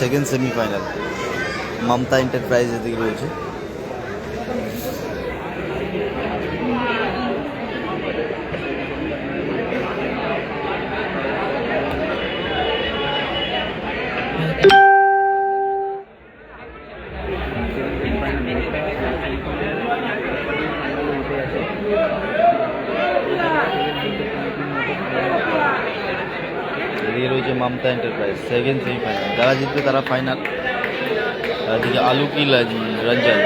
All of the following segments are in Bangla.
সেকেন্ড সেমিফাইনাল মমতা এন্টারপ্রাইজ এদিকে রয়েছে। সেকেন্ড সেমিফাইনাল যারা জিতবে তারা ফাইনাল এদিকে আলু কি রঞ্জন। রঞ্জন।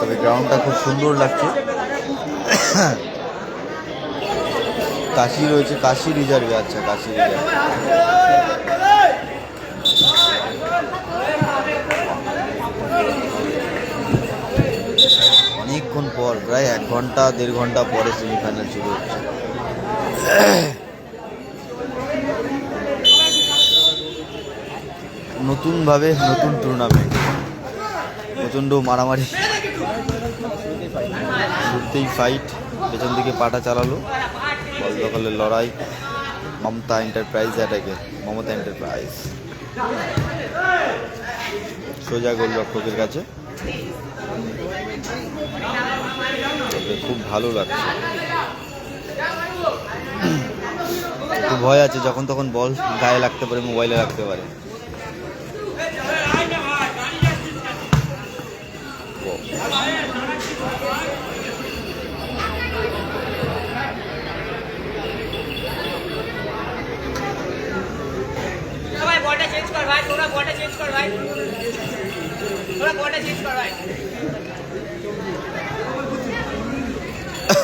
তবে গ্রাউন্ডটা খুব সুন্দর লাগছে। কাশি রয়েছে, কাশি রিজার্ভে আচ্ছা কাশি রিজার্ভ অনেকক্ষণ পর প্রায় এক ঘণ্টা, দেড় ঘণ্টা পরে সেমিফাইনাল শুরু হচ্ছে। নতুনভাবে নতুন টুর্নামেন্ট প্রচণ্ড মারামারি। শুরুতেই ফাইট পেছন দিকে পাটা চালালো। বল দখলের লড়াই। মমতা এন্টারপ্রাইজ এটাকে মমতা এন্টারপ্রাইজ সোজা গোলরক্ষকের কাছে। খুব ভালো লাগছে। একটু ভয় আছে, যখন তখন বল গায়ে লাগতে পারে মোবাইলে লাগতে পারে। চেঞ্জ কর ভাই, তোরা বলটা চেঞ্জ কর ভাই। তোরা বলটা চেঞ্জ কর ভাই।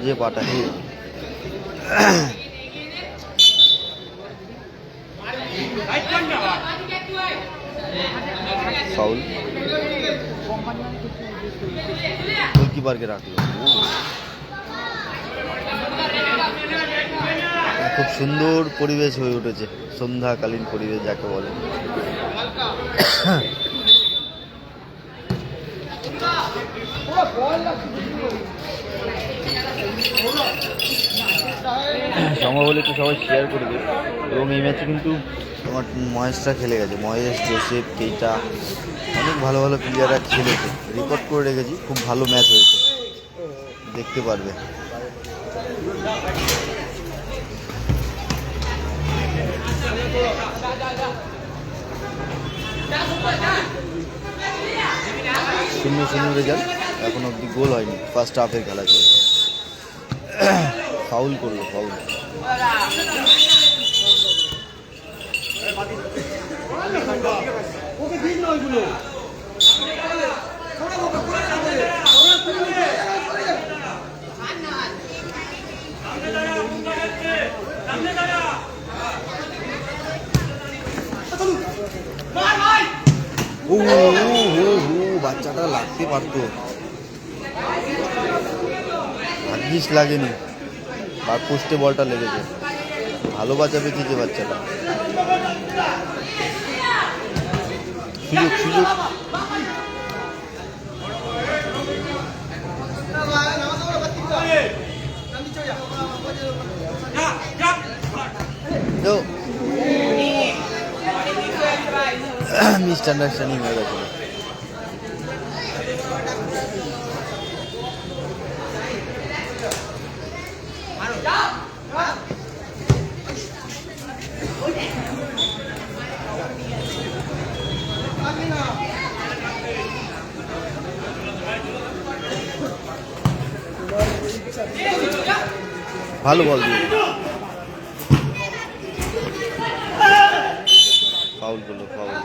বাজে পাটা। গোলকিপারকে রাখল? খুব সুন্দর পরিবেশ হয়ে উঠেছে সন্ধ্যাকালীন পরিবেশ যাকে বলে। সম্ভব হলে একটু সবাই শেয়ার করে দেবে এবং এই ম্যাচে কিন্তু তোমার মহেশরা খেলে গেছে। মহেশ, জোসেফ, কেইটা অনেক ভালো ভালো প্লেয়াররা খেলেছে। রেকর্ড করে রেখেছি। খুব ভালো ম্যাচ হয়েছে। দেখতে পারবে। শূন্য শূন্য রেজাল্ট এখন অবধি গোল হয়নি। ফার্স্ট হাফের খেলা চলছে। ফাউল করল ফাউল। বাচ্চাটা লাগতে পারতো। ভাগ্যিস লাগেনি। বার পোস্টে বলটা লেগেছে। ভালো বাচ্চা বেঁচেছে বাচ্চাটা। সুযোগ সুযোগ। তো মিসআন্ডারস্ট্যান্ডিং হয়ে গেছিল ভালো বল দিয়ে ফাউল করল ফাউল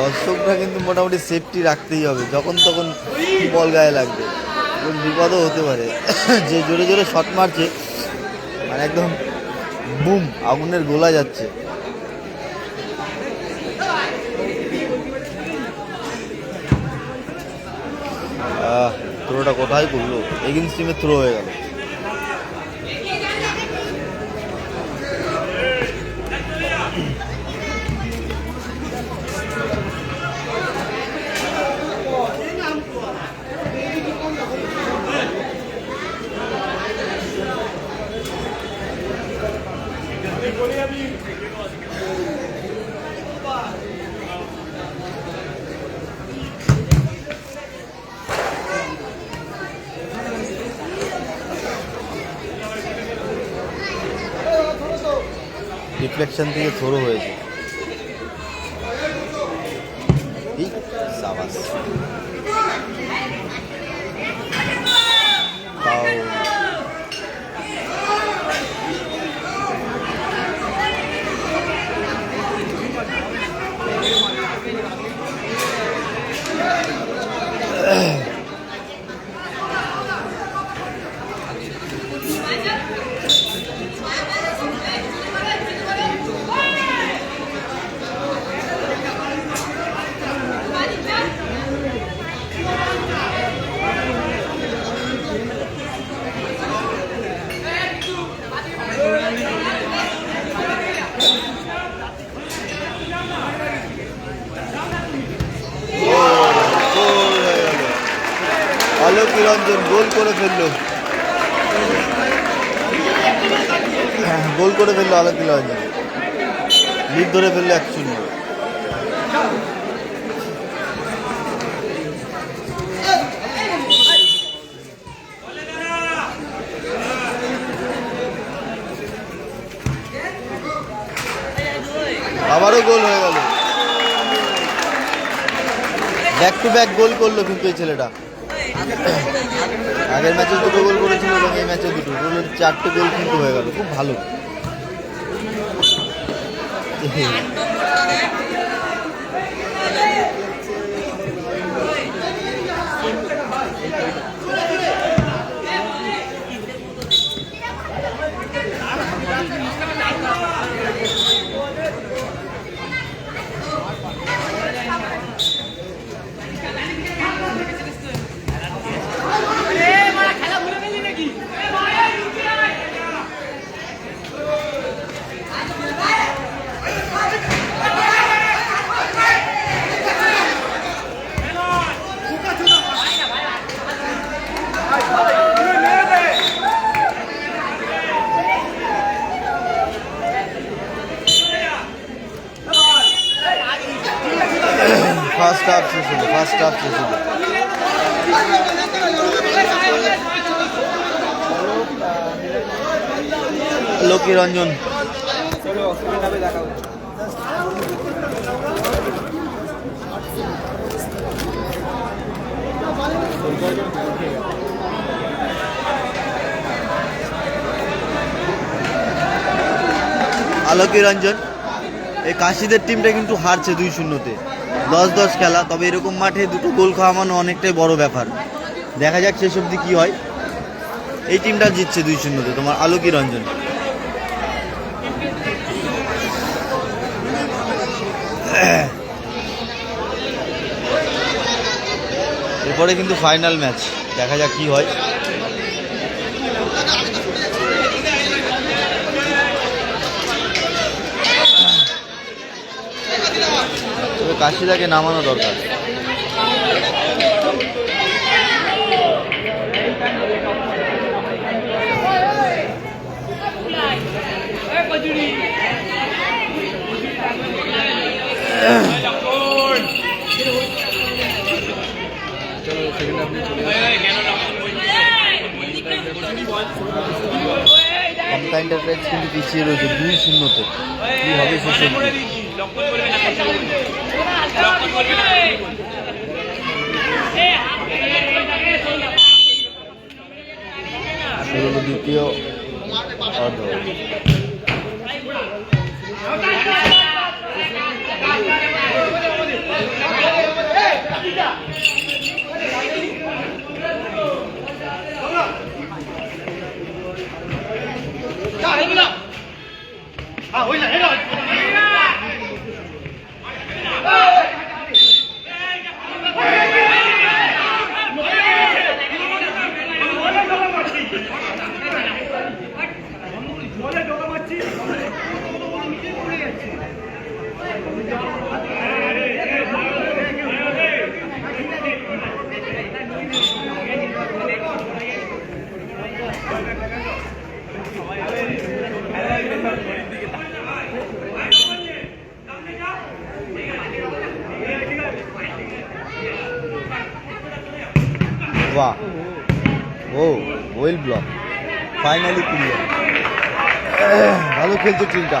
দর্শকরা কিন্তু মোটামুটি সেফটি রাখতেই হবে। যখন তখন বল গায়ে লাগবে। বিপদও হতে পারে। যে জোরে জোরে শট মারছে মানে একদম বুম আগুনের গোলা যাচ্ছে। থ্রোটা কোথায় করল? এগেন্স টিমে থ্রো হয়ে গেল। রিফ্লেকশন থেকে শুরু হয়েছে। এই সাবাস Foul. গোল হয়ে গেল আলোক নিরঞ্জন গোল করে ফেলল। হ্যাঁ, গোল করে ফেলল নিরঞ্জন লিড ধরে ফেলল এক শূন্য। আবারও গোল হয়ে গেল। ব্যাক টু ব্যাক গোল করল কিন্তু এই ছেলেটা। আগের ম্যাচে দুটো গোল করেছিল এবং এই ম্যাচে দুটো। গোল চারটে গোল কিন্তু হয়ে গেল। খুব ভালো খেলা ভুলে গেলি নাকি ফার্স্ট হাফ শেষ হলো ফার্স্ট হাফ শেষ হলো লক্ষ্মী রঞ্জন? আলোকী রঞ্জন? এই কাশিদের টিমটা কিন্তু হারছে দুই শূন্যতে দশ দশ খেলা, তবে এরকম মাঠে দুটো গোল খাওয়ানো অনেকটাই বড় ব্যাপার। দেখা যাক শেষ অবধি কী হয়। এই টিমটা জিতছে দুই শূন্যতে তোমার আলোকী রঞ্জন? তারপরে কিন্তু ফাইনাল ম্যাচ দেখা যাক কি হয়। তবে কাশিদাকে নামানো দরকার। Yeah. মমতা এন্টারপ্রাইজ কিন্তু পিছিয়ে রয়েছে দুই শূন্যতে। কি হবে শেষ দ্বিতীয় শুরু হলো দ্বিতীয় অর্ধ বাহ ফাইনালি ক্লিয়ার ভালো খেলছে টিমটা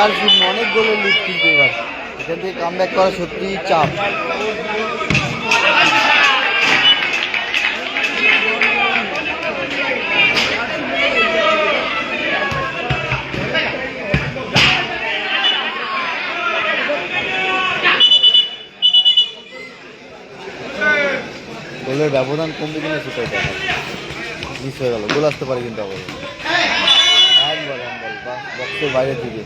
চার শূন্য অনেক গোলের লিড কিন্তু এবার। এখান থেকে কাম ব্যাক করা সত্যি চাপ। গোলের ব্যবধান কমবে কিনা দেখা মিস হয়ে গেল। গোল আসতে পারে কিন্তু আবার। হ্যান্ডবল হ্যান্ডবল বা বক্সের বাইরে থেকে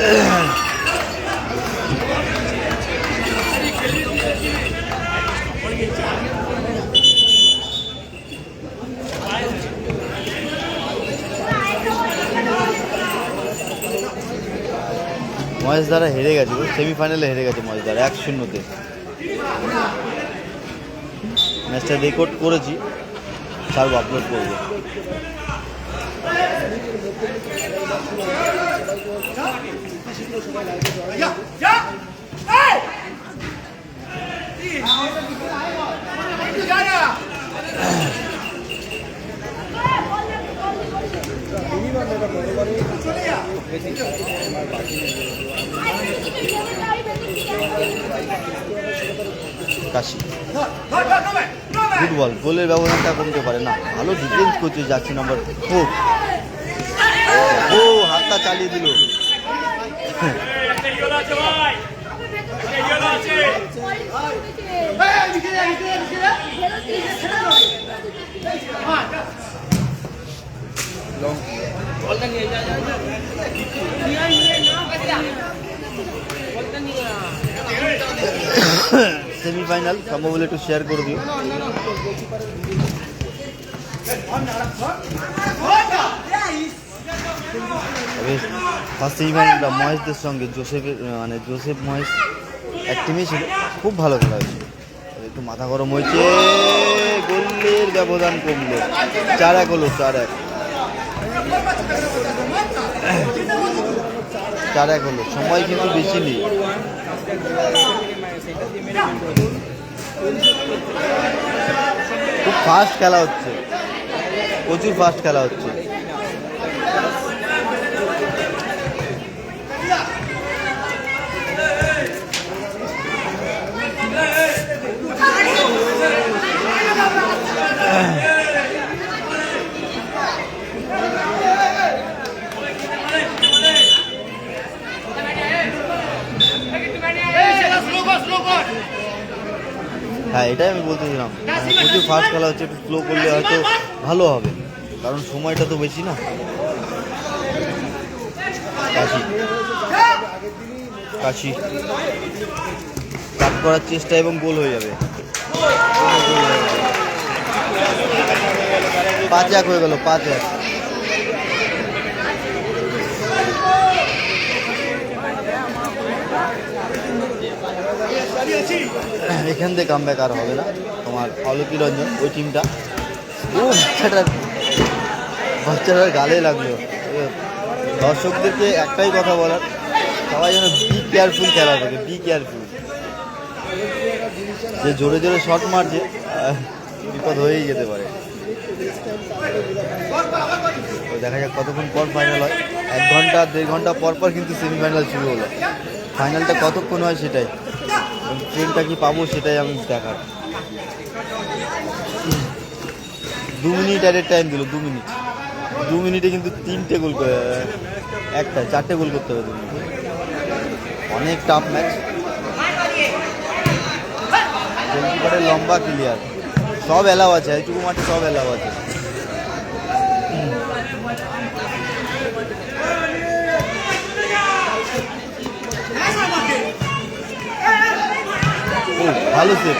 মহেশ দ্বারা হেরে গেছে সেমিফাইনালে হেরে গেছে মহেশ দ্বারা এক শূন্যতে। ম্যাচটা রেকর্ড করেছি, ছাড়বো আপলোড করব। ফুটবল গোলের ব্যবধানটা কমতে পারে না। ভালো ডিফেন্স করছে যাচ্ছে নম্বর ফোর ও, হাতটা চালিয়ে দিল। সেমিফাইনাল সম্ভব একটু শেয়ার করে দিও তবে ফার্স্ট সেমিফাইনালটা মহেশদের সঙ্গে জোসেফের মানে জোসেফ মহেশ এক টিমই ছিল, খুব ভালো খেলা হয়েছে তবে একটু মাথা গরম হয়েছে, গোলের ব্যবধান কমলো। চার এক হলো, চার এক। চার এক হলো, সময় কিন্তু বেশি নেই। খুব ফাস্ট খেলা হচ্ছে। প্রচুর ফাস্ট খেলা হচ্ছে হ্যাঁ এটাই আমি বলতেছিলাম মানে প্রচুর ফাস্ট খেলা হচ্ছে, একটু স্লো করলে হয়তো ভালো হবে। কারণ সময়টা তো বেশি না। কাশি। কাশি। কাট করার চেষ্টা এবং গোল হয়ে যাবে। পাঁচ এক হয়ে গেল, পাঁচ এক। এখান থেকে কাম আর হবে না। তোমার অলকি রঞ্জন, ওই টিমটা ও, বাচ্চাটার বাচ্চাটার গালে লাগল। দর্শকদেরকে একটাই কথা বলার, সবাই যেন বি কেয়ারফুল খেলা থেকে বি কেয়ারফুল যে জোরে জোরে শট মারছে বিপদ হয়েই যেতে পারে। দেখা যাক কতক্ষণ পর ফাইনাল হয়। এক ঘণ্টা, দেড় ঘণ্টা পর পর কিন্তু সেমিফাইনাল শুরু হলো। ফাইনালটা কতক্ষণ হয় সেটাই। ট্রেনটা কি পাবো সেটাই আমি দেখার। দু মিনিট অ্যাডের টাইম দিল, দু মিনিট। দু মিনিটে কিন্তু তিনটে গোল করে- একটা, চারটে গোল করতে হবে দু মিনিটে। অনেক টাফ ম্যাচ গোলকিপারের লম্বা ক্লিয়ার সব এলাও আছে, এইটুকু মাঠে সব এলাও আছে। ভালো সেট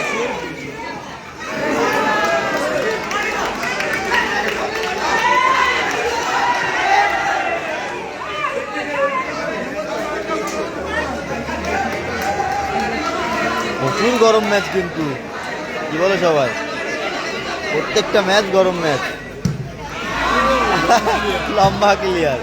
প্রচুর গরম ম্যাচ কিন্তু কি বলো সবাই প্রত্যেকটা ম্যাচ গরম ম্যাচ লম্বা ক্লিয়ার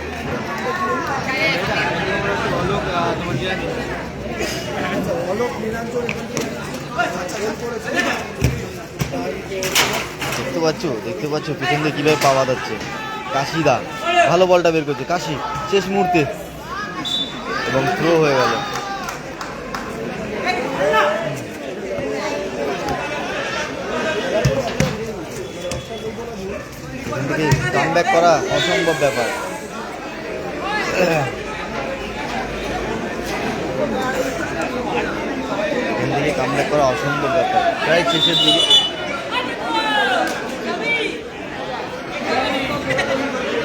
দেখতে পাচ্ছ? দেখতে পাচ্ছ? পিছন দিয়ে কীভাবে পাওয়া যাচ্ছে? কাশিদা। ভালো বলটা বের করছে। কাশি, শেষ মুহূর্তে। এবং থ্রো হয়ে গেল। কাম করা অসম্ভব ব্যাপার। কাম করা অসম্ভব ব্যাপার। প্রায় শেষের দিকে।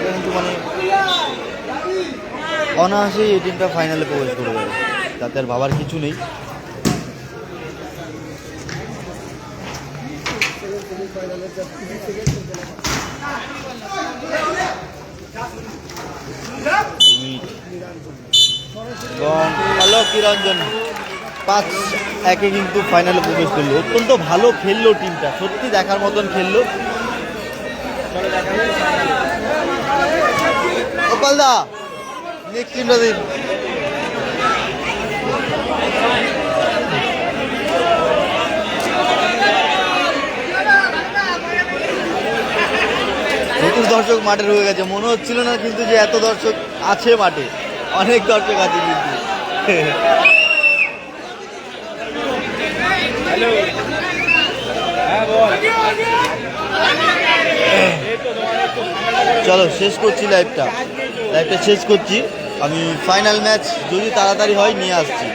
কিন্তু মানে এই টিমটা ফাইনালে প্রবেশ করে যাবে তাতে আর ভাবার কিছু নেই। আলোক পাঁচ একে কিন্তু ফাইনালে প্রবেশ করল। অত্যন্ত ভালো খেললো টিমটা, সত্যি দেখার মতন খেললো। গোপাল দা নেক্সট টিমটা দিন প্রচুর দর্শক মাঠে রয়ে গেছে। মনে হচ্ছিল না কিন্তু যে এত দর্শক আছে মাঠে। অনেক দর্শক আছে কিন্তু। চলো, শেষ করছি লাইভটা লাইভটা শেষ করছি। আমি ফাইনাল ম্যাচ যদি তাড়াতাড়ি হয়, নিয়ে আসছি।